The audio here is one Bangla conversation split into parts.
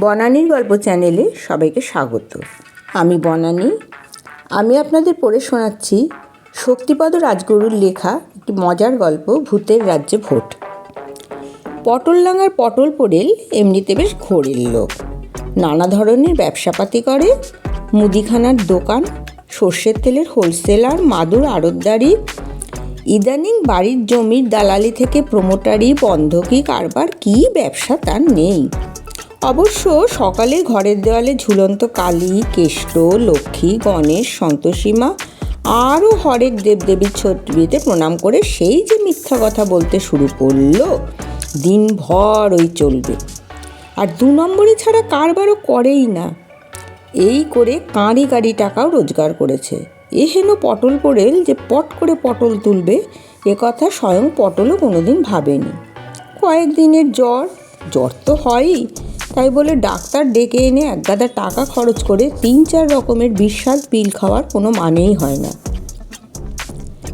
বনানীর গল্প চ্যানেলে সবাইকে স্বাগত। আমি বনানী। আমি আপনাদের পড়ে শোনাচ্ছি শক্তিপদ রাজগুরুর লেখা একটি মজার গল্প, ভূতের রাজ্যে ভোট। পটলডাঙ্গার পটল পড়েল এমনিতে বেশ ঘোরের লোক। নানা ধরনের ব্যবসাপাতি করে, মুদিখানার দোকান, সর্ষের তেলের হোলসেলার, মাদুর আড়তদারি, ইদানিং বাড়ির জমির দালালি থেকে প্রমোটারি বন্ধকি কারবার, কী ব্যবসা তার নেই। অবশ্য সকালে ঘরের দেওয়ালে ঝুলন্ত কালী, কেষ্ট, লক্ষ্মী, গণেশ, সন্তোষীমা, আরও হরেক দেবদেবীর ছবিতে প্রণাম করে সেই যে মিথ্যা কথা বলতে শুরু করল, দিনভর ওই চলবে। আর দু নম্বরে ছাড়া কারবারও করেই না। এই করে কাঁড়ি কাঁড়ি টাকাও রোজগার করেছে। এ হেন পটল পড়েল যে পট করে পটল তুলবে, এ কথা স্বয়ং পটলও কোনোদিন ভাবেনি। কয়েকদিনের জ্বর জ্বর তো হয়ই তাই বলে ডাক্তার ডেকে এনে একগাদা টাকা খরচ করে তিন চার রকমের বিস্বাদ পিল খাওয়ার কোনো মানেই হয় না।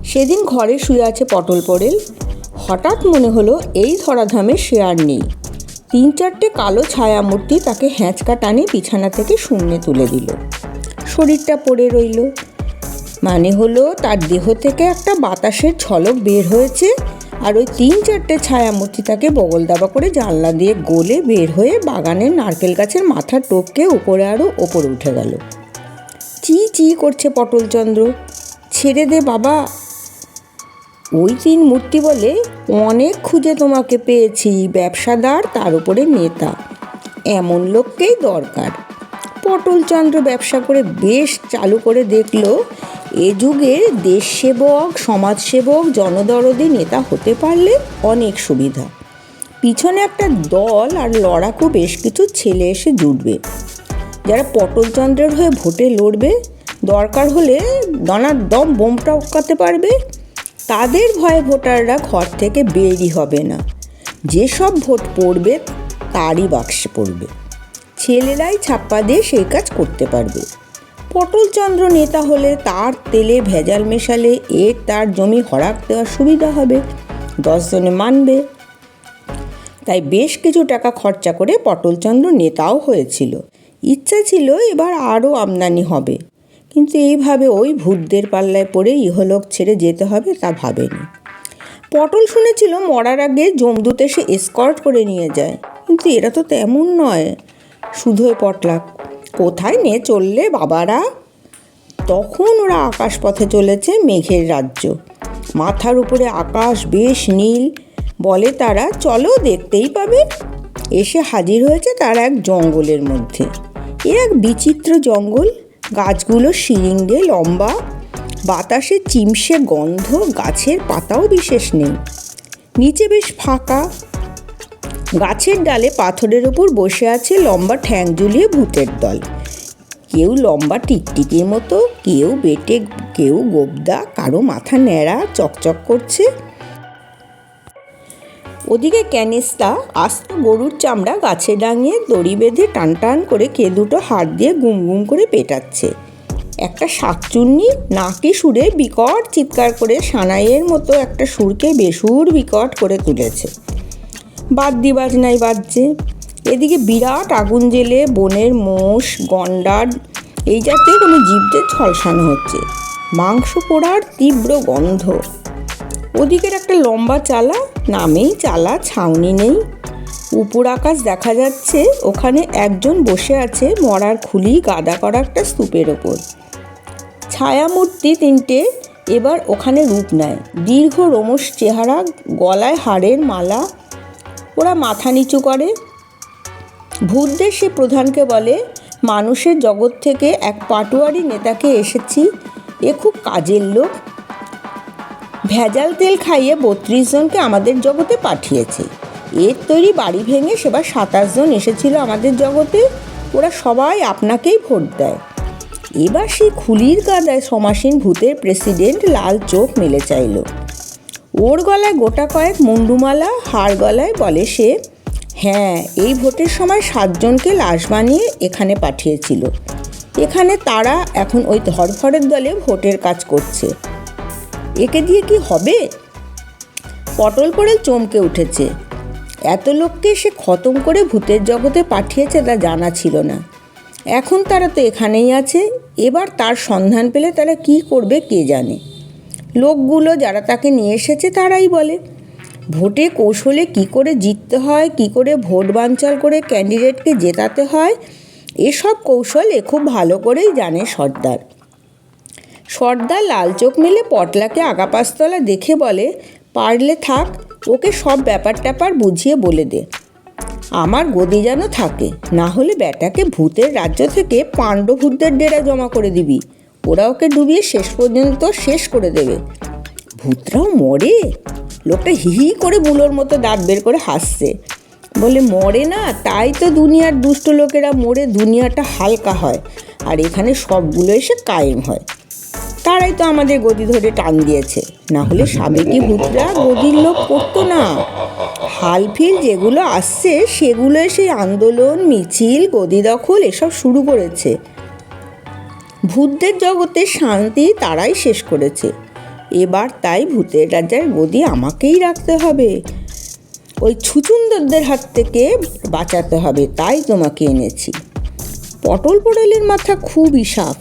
সেদিন ঘরে শুয়ে আছে পটল পড়েল। হঠাৎ মনে হলো এই ধরাধামে আর নেই। তিন চারটে কালো ছায়ামূর্তি তাকে হ্যাঁচকা টানে বিছানা থেকে শূন্যে তুলে দিল। শরীরটা পড়ে রইল। মানে হলো তার দেহ থেকে একটা বাতাসের ঝলক বের হয়েছে। আর ওই তিন চারটে ছায়ামূর্তি তাকে বগল দাবা করে জানলা দিয়ে গলে বের হয়ে বাগানের নারকেল গাছের মাথা টপকে উপরে আরও ওপরে উঠে গেল। চি চি করছে পটলচন্দ্র। ছেড়ে দে বাবা। ওই তিন মূর্তি বলে অনেক খুঁজে তোমাকে পেয়েছি, ব্যবসাদার, তার উপরে নেতা। এমন লোককেই দরকার। পটলচন্দ্র ব্যবসা করে বেশ চালু করে দেখল, এ যুগে দেশসেবক, সমাজসেবক, জনদরদি নেতা হতে পারলে অনেক সুবিধা। পিছনে একটা দল আর লড়াকু বেশ কিছু ছেলে এসে জুটবে। যারা পটলচন্দ্রের হয়ে ভোটে লড়বে, দরকার হলে দনার দম বোমটা ওকাতে পারবে, তাদের ভয়ে ভোটাররা ঘর থেকে বেরই হবে না। যেসব ভোট পড়বে, তারই বাক্সে পড়বে। ছেলেরাই ছাপ্পা দিয়ে সেই কাজ করতে পারবে। পটলচন্দ্র নেতা হলে তার তেলে ভেজাল মেশালে এর তার জমি হরাক দেওয়ার সুবিধা হবে। দশজনে মানবে। তাই বেশ কিছু টাকা খরচা করে পটলচন্দ্র নেতাও হয়েছিল। ইচ্ছা ছিল এবার আরও আমদানি হবে। কিন্তু এইভাবে ওই ভূতদের পাল্লায় পড়ে ইহলোক ছেড়ে যেতে হবে তা ভাবেনি। পটল শুনেছিল মরার আগে জমদূত এসে এসকর্ট করে নিয়ে যায়। কিন্তু এরা তো তেমন নয়। শুধুই পটলাক। কোথায় নে চললে বাবারা? তখন ওরা আকাশপথে চলেছে মেঘের রাজ্য। মাথার উপরে আকাশ বেশ নীল। বলে তারা, চলো দেখতেই পাবে। এসে হাজির হয়েছে তার এক জঙ্গলের মধ্যে। এ এক বিচিত্র জঙ্গল। গাছগুলো শিরিঙ্গে লম্বা। বাতাসে চিমসে গন্ধ। গাছের পাতাও বিশেষ নেই। নিচে বেশ ফাঁকা। গাছের ডালে পাথরের ওপর বসে আছে লম্বা ঠ্যাং ঝুলিয়ে ভূতের দল। কেউ লম্বা টিকটিকির মতো, কেউ বেটে, কেউ গোবদা, কারও মাথা ন্যাড়া, চকচক করছে। ওদিকে ক্যানিস্তা আস্ত গরুর চামড়া গাছে ডাঙিয়ে দড়ি বেঁধে টান টান করে কে দুটো হাত দিয়ে গুম গুম করে পেটাচ্ছে। একটা শাকচুন্নি নাকি সুরে বিকট চিৎকার করে, সানাইয়ের মতো একটা সুরকে বেসুর বিকট করে তুলেছে। বাদ্যি বাজনাই বাজছে এদিকে বিরাট আগুন জেলে বনের মোষ, গন্ডার, এই জাতীয় কোনো জীবদের ছলসানো হচ্ছে। মাংস পোড়ার তীব্র গন্ধ। ওদিকের একটা লম্বা চালা, নামেই চালা ছাউনি নেই। উপর আকাশ দেখা যাচ্ছে, ওখানে একজন বসে আছে মরার খুলি গাদা করা একটা স্তূপের ওপর। ছায়ামূর্তি তিনটে, এবার ওখানে রূপ নেয়। দীর্ঘ রোমস চেহারা, গলায় হাড়ের মালা ওরা মাথা নিচু করে। ভূতদের সে প্রধানকে বলে, মানুষের জগৎ থেকে এক পাটুয়ারি নেতাকে এসেছি, এ খুব কাজের লোক। ভেজাল তেল খাইয়ে বত্রিশ জনকে আমাদের জগতে পাঠিয়েছে। এর তৈরি বাড়ি ভেঙে সেবার সাতাশ জন এসেছিল আমাদের জগতে। ওরা সবাই আপনাকেই ভোট দেয়। এবার সেই খুলির গাদায় সমাসীন ভূতের প্রেসিডেন্ট লাল চোখ মেলে চাইল। ওর গলায় গোটা কয়েক মুন্ডুমালা, হাড় গলায় বলে সে হ্যাঁ এই ভোটের সময় সাতজনকে লাশ বানিয়ে এখানে পাঠিয়েছিল। এখানে তারা এখন ওই ধরফরের দলে ভোটের কাজ করছে। একে দিয়ে কি হবে? পটল পড়ে চমকে উঠেছে। এত লোককে সে খতম করে ভূতের জগতে পাঠিয়েছে তা জানা ছিল না। এখন তারা তো এখানেই আছে, এবার তার সন্ধান পেলে তারা কি করবে কে জানে? লোকগুলো যারা তাকে নিয়ে এসেছে তারাই বলে। ভোটে কৌশলে কি করে জিততে হয়, কি করে ভোট বাঞ্চাল করে ক্যান্ডিডেটকে জেতাতে হয়, এসব কৌশল এ খুব ভালো করেই জানে সর্দার। সর্দার লাল চোখ মেলে পটলাকে আগাপাস্তলা দেখে বলে, পারলে থাক, ওকে সব ব্যাপার ট্যাপার বুঝিয়ে বলে দে। আমার গদি যেন থাকে, না হলে ব্যাটাকে ভূতের রাজ্য থেকে পাণ্ডভূতদের ডেরা জমা করে দিবি। ওরা ওকে ডুবিয়ে শেষ পর্যন্ত শেষ করে দেবে। ভূতরাও মরে? লোকটা হি হি করে বুলোর মতো দাঁত বের করে হাসছে। বলে, মরে না, তাই তো দুনিয়ার দুষ্ট লোকেরা মরে দুনিয়াটা হালকা হয়, আর এখানে সবগুলো এসে কায়েম হয়। তারাই তো আমাদের গদি ধরে টান দিয়েছে। না হলে সাবেকি ভূতরা গদির লোক করতো না। হালফিল যেগুলো আসছে, সেগুলো সেই আন্দোলন, মিছিল, গদি দখল, এসব শুরু করেছে। ভূতদের জগতে শান্তি তারাই শেষ করেছে। এবার তাই ভূতের রাজার গদি আমাকেই রাখতে হবে। ওই ছুচুন্দরদের হাত থেকে বাঁচাতে হবে, তাই তোমাকে এনেছি। পটল পটলের মাথা খুবই সাফ,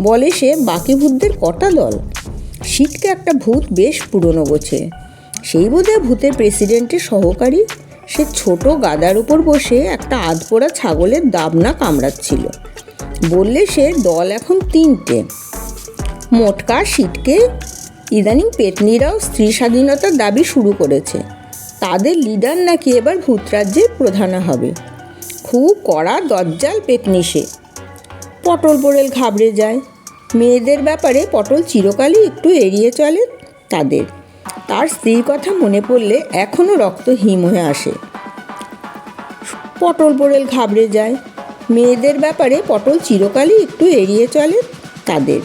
বলে সে বাকি ভূতদের কটা দল শীতকে একটা ভূত বেশ পুরনো গোছে। সেই বোধহয় ভূতের প্রেসিডেন্টের সহকারী সে ছোট গাদার উপর বসে একটা আধপোড়া ছাগলের দাবনা কামড়াচ্ছিল। বললে সে, দল এখন তিনটে। মোটকা শীতকে ইদানিং পেতনিরাও স্ত্রী স্বাধীনতার দাবি শুরু করেছে। তাদের লিডার নাকি এবার ভূতরাজ্যের প্রধান হবে। খুব কড়া, দজ্জাল পেতনি সে। পটল পোড়েল ঘাবড়ে যায়। মেয়েদের ব্যাপারে পটল চিরকালই একটু এড়িয়ে চলে তাদের। তার স্ত্রীর কথা মনে পড়লে এখনও রক্ত হিম হয়ে আসে। পটল পোড়েল ঘাবড়ে যায়। মেয়েদের ব্যাপারে পটল চিরকালই একটু এড়িয়ে চলে তাদের।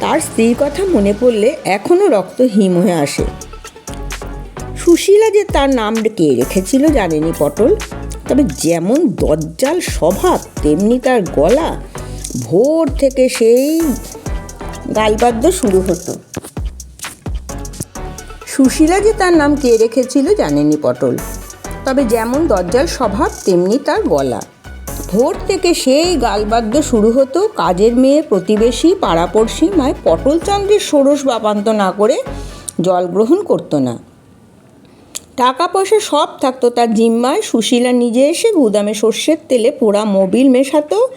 তার স্ত্রীর কথা মনে পড়লে এখনও রক্ত হিম হয়ে আসে। সুশীলা যে তার নাম কে রেখেছিল জানেনি পটল। তবে যেমন দজ্জাল স্বভাব, তেমনি তার গলা ভোর থেকে সেই গালবাদ্য শুরু হতো। সুশীলা যে তার নাম কে রেখেছিল জানেনি পটল। তবে যেমন দরজার স্বভাব, তেমনি তার গলা। ভোর থেকে সেই গালবাদ্য শুরু হতো কাজের মেয়ে, প্রতিবেশী, পাড়াপড়শি মায় পটলচন্দ্রের ষোড়শ বাপান্ত না করে জল গ্রহণ করতো না। টাকা পয়সা সব থাকতো তার জিম্মায়। সুশীলা নিজে এসে গুদামে সর্ষের তেলে পোড়া মোবিল মেশাতো।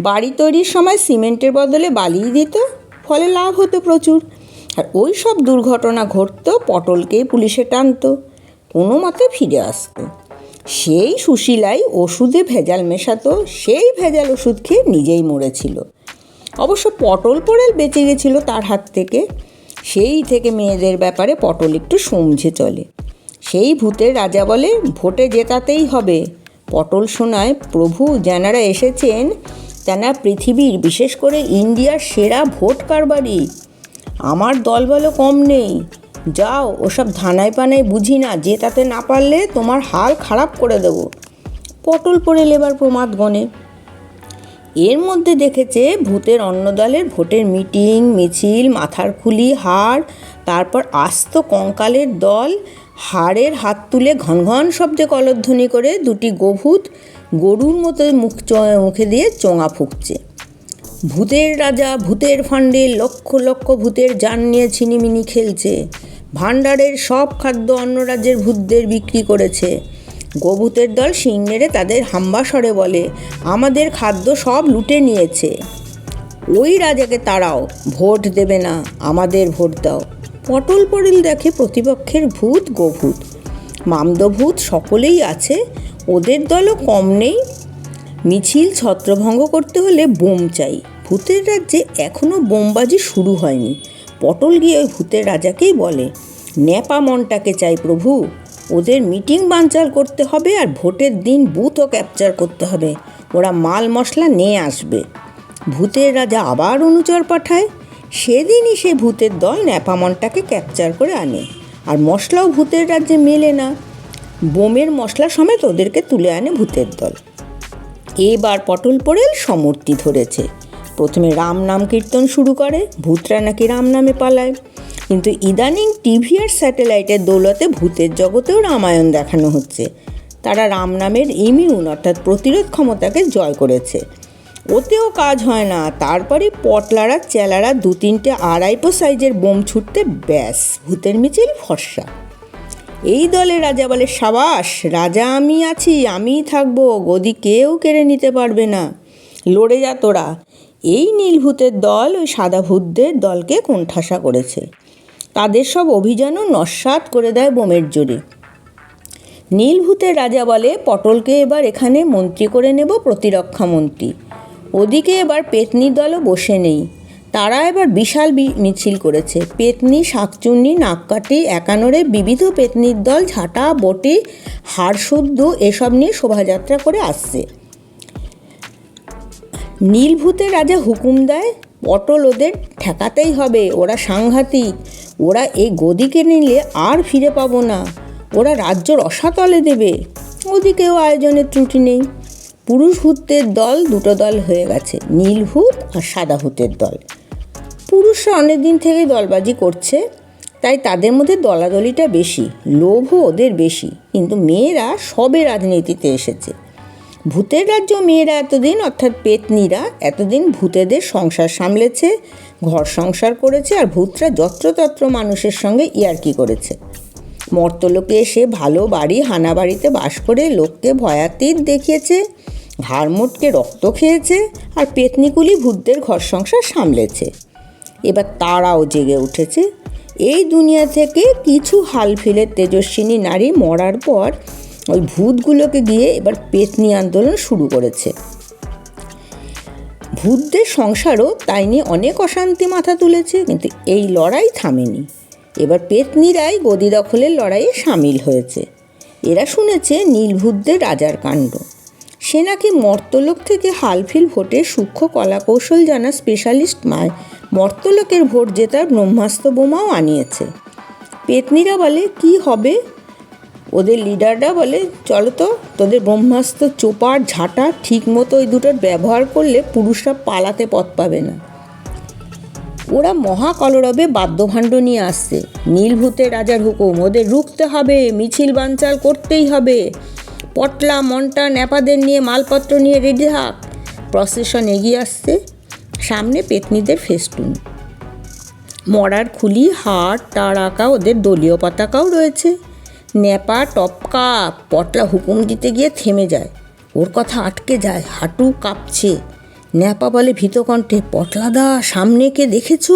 বাড়ি তৈরির সময় সিমেন্টের বদলে বালিয়ে দিত। ফলে লাভ হতো প্রচুর। আর ওই সব দুর্ঘটনা ঘটতো পটলকেই পুলিশে টানতো, কোনো মতে ফিরে আসতো। সেই সুশীলাই ওষুধে ভেজাল মেশাতো, সেই ভেজাল ওষুধ খেয়ে নিজেই মরেছিল। অবশ্য পটল পড়েল বেঁচে গেছিল তার হাত থেকে। সেই থেকে মেয়েদের ব্যাপারে পটল একটু সমঝে চলে। সেই ভূতের রাজা বলে, ভোটে জেতাতেই হবে। পটল শোনায় প্রভু যারা এসেছেন তেনা পৃথিবীর বিশেষ করে ইন্ডিয়ার সেরা ভোট কারবারি আমার দলবলও কম নেই। যাও, ওসব ধানায় পানায় বুঝি না জেতাতে না পারলে তোমার হাল খারাপ করে দেব। পটল পড়ে লেবার প্রমাদ গণে। এর মধ্যে দেখেছে ভূতের অন্য দলের ভোটের মিটিং, মিছিল, মাথার খুলি, হাড়, তারপর আস্ত কঙ্কালের দল, হাড়ের হাত তুলে ঘন ঘন শব্দে কলধ্বনি করে দুটি গোভূত গরুর মতো মুখ মুখে দিয়ে চোঙা ফুঁকছে। ভূতের রাজা, ভূতের ফান্ডে লক্ষ লক্ষ ভূতের যান নিয়ে ছিনিমিনি খেলছে। ভাণ্ডারের সব খাদ্য অন্য রাজ্যের ভূতদের বিক্রি করেছে। গোভূতের দল শিং মেরে তাদের হাম্বাসরে বলে, আমাদের খাদ্য সব লুটে নিয়েছে। ওই রাজাকে তাড়াও, ভোট দেবে না, আমাদের ভোট দাও। পটল পড়িল দেখে প্রতিপক্ষের ভূত গোভূত। মামদভূত সকলেই আছে, ওদের দলও কম নেই মিছিল ছত্রভঙ্গ করতে হলে বোম চাই। ভূতের রাজ্যে এখনও বোমবাজি শুরু হয়নি। পটল গিয়ে ওই ভূতের রাজাকেই বলে, ন্যাপা মনটাকে চাই প্রভু। ওদের মিটিং বানচাল করতে হবে আর ভোটের দিন বুথও ক্যাপচার করতে হবে। ওরা মাল মশলা নিয়ে আসবে। ভূতের রাজা আবার অনুচর পাঠায়। সেদিনই সে ভূতের দল ন্যাপামনটাকে ক্যাপচার করে আনে। আর মশলাও ভূতের রাজ্যে মেলে না। বোমের মশলা সমেত ওদেরকে তুলে আনে ভূতের দল। এবার পটল পড়েল সমর্তি ধরেছে। প্রথমে রাম নাম কীর্তন শুরু করে, ভূতরা নাকি রাম নামে পালায়। কিন্তু ইদানিং টিভি আর স্যাটেলাইটের দৌলতে ভূতের জগতেও রামায়ণ দেখানো হচ্ছে। তারা রাম নামের ইমিউন অর্থাৎ প্রতিরোধ ক্ষমতাকে জয় করেছে। ওতেও কাজ হয় না, তারপরে পটলারা, চেলারা দু তিনটে আড়াইপো সাইজের বোম ছুটতে ব্যাস, ভূতের মিছিল ফর্সা। এই দলে রাজা বলে, সাবাস, রাজা আমি আছি, আমিই থাকব, গদি কেউ কেড়ে নিতে পারবে না। লড়ে যা তোরা। এই নীলভূতের দল ওই সাদা ভূতদের দলকে কোণঠাসা করেছে। তাদের সব অভিযানও নস্বাত করে দেয় বোমের জোরে। নীলভূতের রাজা বলে, পটলকে এবার এখানে মন্ত্রী করে নেব প্রতিরক্ষা মন্ত্রী ওদিকে এবার পেতনির দলও বসে নেই। তারা এবার বিশাল মিছিল করেছে। পেতনি, শাকচুন্নি নাককাটি একানোরে বিবিধ পেতনির দল, ঝাঁটা, বটি হাড়শুদ্ধ এসব নিয়ে শোভাযাত্রা করে আসছে। নীলভূতের রাজা হুকুম দেয়, পটল ওদের ঠেকাতেই হবে, ওরা সাংঘাতিক, ওরা এই গদিকে নিলে আর ফিরে পাবো না, ওরা রাজ্য রসাতলে দেবে, ওদিকেও আয়োজনের ত্রুটি নেই। পুরুষ ভূতের দল দুটো দল হয়ে গেছে, নীলভূত আর সাদা ভূতের দল। পুরুষরা অনেক দিন থেকেই দলবাজি করছে, তাই তাদের মধ্যে দলাদলিটা বেশি, লোভও ওদের বেশি। কিন্তু মেয়েরা সবে রাজনীতিতে এসেছে। ভূতের রাজ্য মেয়েরা এতদিন, অর্থাৎ পেতনিরা, এতদিন ভূতেদের সংসার সামলেছে, ঘর সংসার করেছে, আর ভূতরা যত্রতত্র মানুষের সঙ্গে ইয়ার্কি করেছে। মর্তলোকে এসে ভালো বাড়ি, হানা বাড়িতে বাস করে লোককে ভয়াতীত দেখিয়েছে, ঘাড় মোটকে রক্ত খেয়েছে, আর পেতনিকুলি ভূতদের ঘর সংসার সামলেছে। এবার তারাও জেগে উঠেছে। এই দুনিয়া থেকে কিছু হাল ফেলে তেজস্বিনী নারী মরার পর ওই ভূতগুলোকে গিয়ে এবার পেতনি আন্দোলন শুরু করেছে। ভূতদের সংসারও তাই নিয়ে অনেক অশান্তি মাথা তুলেছে, কিন্তু এই লড়াই থামেনি। এবার পেতনিরাই গদি দখলের লড়াইয়ে সামিল হয়েছে। এরা শুনেছে নীলভূতদের রাজার কাণ্ড। সে নাকি মর্তলোক থেকে হালফিল ভোটে সূক্ষ্ম কলাকৌশল জানা স্পেশালিস্ট মায়। মর্তলোকের ভোট জেতার ব্রহ্মাস্ত্র বোমাও আনিয়েছে। পেতনিরা বলে, কি হবে? ওদের লিডাররা বলে, চলো তো, তোদের ব্রহ্মাস্ত্র চোপার ঝাঁটা ঠিক মতো ওই দুটোর ব্যবহার করলে পুরুষরা পালাতে পথ পাবে না। ওরা মহাকলরবে বাদ্যভাণ্ড নিয়ে আসছে। নীলভূতের রাজার হুকুম, ওদের রুখতে হবে, মিছিল বানচাল করতেই হবে। পটলা মন্টা ন্যাপাদের নিয়ে মালপত্র নিয়ে রেডি থাক প্রসেশন এগিয়ে আসছে। সামনে পেতনিদের ফেস্টুন। মরার খুলি, হাট তার আঁকা ওদের দলীয় পতাকাও রয়েছে। ন্যাপা টপকা, পটলা হুকুম দিতে গিয়ে থেমে যায়। ওর কথা আটকে যায়, হাঁটু কাঁপছে। ন্যাপা বলে ভীতকণ্ঠে, পটলাদা, সামনে কে দেখেছ?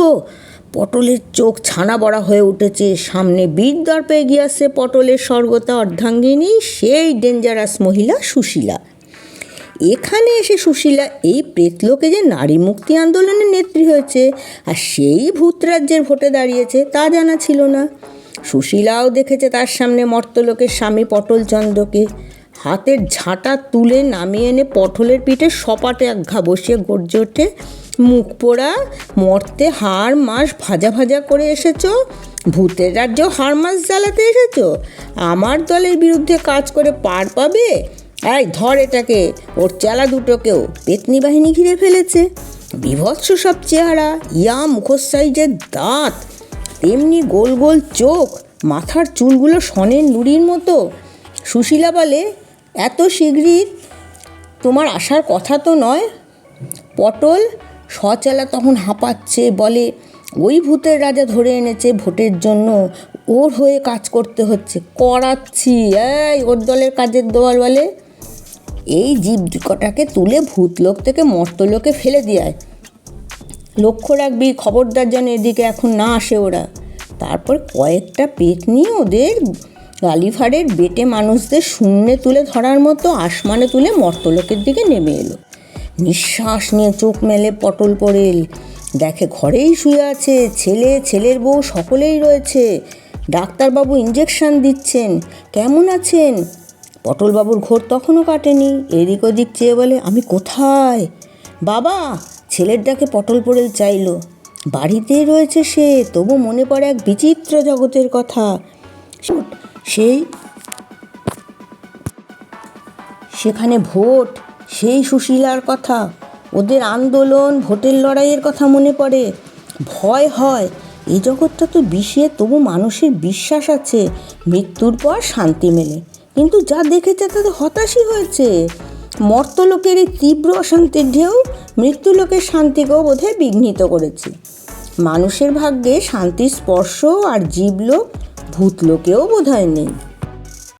পটলের চোখ ছানা বড়া হয়ে উঠেছে। সামনে বীর দর্পে এগিয়ে আসছে পটলের স্বর্গতা অর্ধাঙ্গিনী, সেই ডেঞ্জারাস মহিলা সুশীলা। এখানে এসে সুশীলা এই প্রেতলোকে যে নারী মুক্তি আন্দোলনের নেত্রী হয়েছে আর সেই ভূতরাজ্যের ভোটে দাঁড়িয়েছে, তা জানা ছিল না। সুশীলাও দেখেছে তার সামনে মর্তলোকের স্বামী পটলচন্দ্রকে হাতের ঝাঁটা তুলে নামিয়ে এনে পটলের পিঠে সপাটে এক ঘা বসিয়ে গর্জে ওঠে। মুখ পোড়া, মর্তে হাড় মাস ভাজা ভাজা করে এসেছ? ভূতের রাজ্য হাড় মাস জ্বালাতে এসেছ? আমার দলের বিরুদ্ধে কাজ করে পার পাবে? এই ধর এটাকে, ওর চেলা দুটোকেও। পেতনি বাহিনী ঘিরে ফেলেছে। বিভৎস সব চেহারা, ইয়া মুখোশ সাইজের দাঁত। তেমনি গোল গোল চোখ, মাথার চুলগুলো সনের নুড়ির মতো। সুশীলা বলে, এত শীঘ্রই তোমার আসার কথা তো নয়। পটল সচেলা তখন হাঁপাচ্ছে, বলে, ওই ভূতের রাজা ধরে এনেছে ভোটের জন্য। ওর হয়ে কাজ করতে হচ্ছে। করাচ্ছি। এই, ওর দলের কাজের দোয়াল বলে, এই জীব কটাকে তুলে ভূতলোক থেকে মর্তলোকে ফেলে দেয় লক্ষ্য রাখবি, খবরদার যেন এদিকে এখন না আসে ওরা। তারপর কয়েকটা পেট নিয়ে ওদের গালিভারের বেটে মানুষদের শূন্যে তুলে ধরার মতো আসমানে তুলে মর্তলোকের দিকে নেমে এলো। নিঃশ্বাস নিয়ে চোখ মেলে পটল পড়েল। দেখে ঘরেই শুয়ে আছে ছেলে, ছেলের বউ সকলেই রয়েছে। ডাক্তারবাবু ইঞ্জেকশন দিচ্ছেন। কেমন আছেন? পটলবাবুর ঘোর তখনও কাটেনি। এদিক ওদিক চেয়ে বলে, আমি কোথায়? বাবা, ছেলের ডাকে পটল পড়েল চাইল। বাড়িতেই রয়েছে সে, তবু মনে পড়ে এক বিচিত্র জগতের কথা। সেই, সেখানে ভোট। সেই সুশীলার কথা, ওদের আন্দোলন, ভোটের লড়াইয়ের কথা মনে পড়ে। ভয় হয় এই জগৎটা তো বিষে, তবু মানুষের বিশ্বাস আছে, মৃত্যুর পর শান্তি মেলে। কিন্তু যা দেখেছে তাতে হতাশই হয়েছে। মর্তলোকের এই তীব্র অশান্তির ঢেউ মৃত্যুলোকের শান্তিকেও বোধহয় বিঘ্নিত করেছে। মানুষের ভাগ্যে শান্তির স্পর্শ আর জীবলোক ভূতলোকেও বোধহয় নেই।